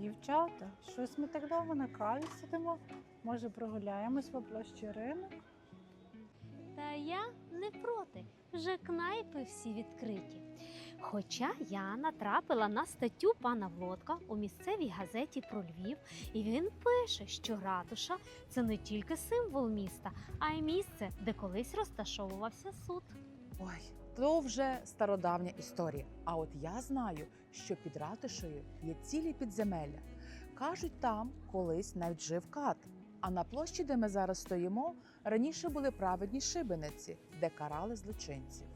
Дівчата, щось ми так довго на каві сидимо. Може, прогуляємось по площі ринок? Та я не проти. Вже кнайпи всі відкриті. Хоча я натрапила на статтю пана Влодка у місцевій газеті про Львів, і він пише, що ратуша це не тільки символ міста, а й місце, де колись розташовувався суд. Ой, то вже стародавня історія. А от я знаю, що під ратушею є цілі підземелля. Кажуть, там колись навіть жив кат. А на площі, де ми зараз стоїмо, раніше були праведні шибениці, де карали злочинців.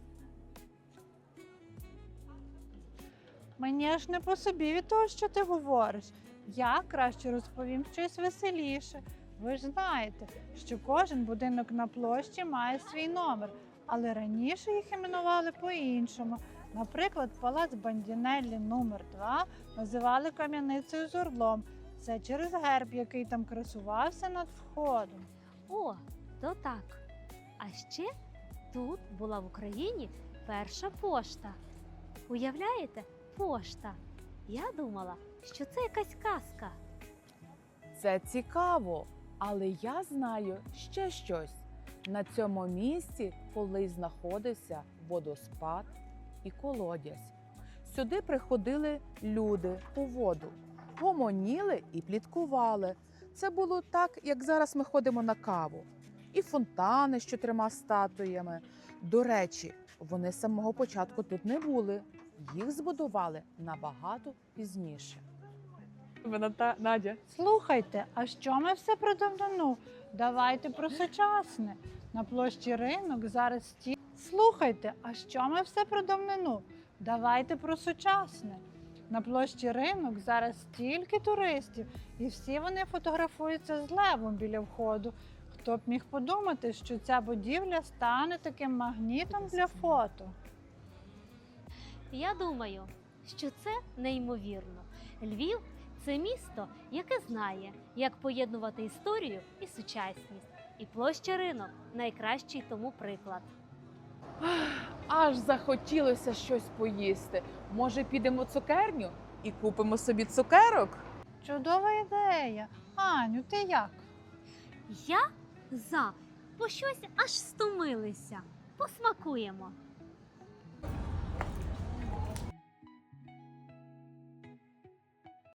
Мені аж не по собі від того, що ти говориш. Я краще розповім щось веселіше. Ви ж знаєте, що кожен будинок на площі має свій номер, але раніше їх іменували по-іншому. Наприклад, палац Бандінеллі номер 2 називали кам'яницею з орлом. Це через герб, який там красувався над входом. О, то так. А ще тут була в Україні перша пошта. Уявляєте, пошта. Я думала, що це якась казка. Це цікаво, але я знаю ще щось. На цьому місці колись знаходився водоспад і колодязь. Сюди приходили люди у воду, гомоніли і пліткували. Це було так, як зараз ми ходимо на каву. І фонтани з чотирма статуями. До речі, вони з самого початку тут не були. Їх збудували набагато пізніше. Надя. Слухайте, а що ми все про давнину? Давайте про сучасне. На площі ринок зараз сті. Слухайте, а що ми все про давнину? Давайте про сучасне. На площі ринок зараз стільки туристів, і всі вони фотографуються з левом біля входу. Хто б міг подумати, що ця будівля стане таким магнітом для фото? Я думаю, що це неймовірно. Львів це місто, яке знає, як поєднувати історію і сучасність. І площа ринок найкращий тому приклад. Аж захотілося щось поїсти. Може, підемо в цукерню і купимо собі цукерок? Чудова ідея. Аню, ти як? Я за, бо щось аж стомилися. Посмакуємо.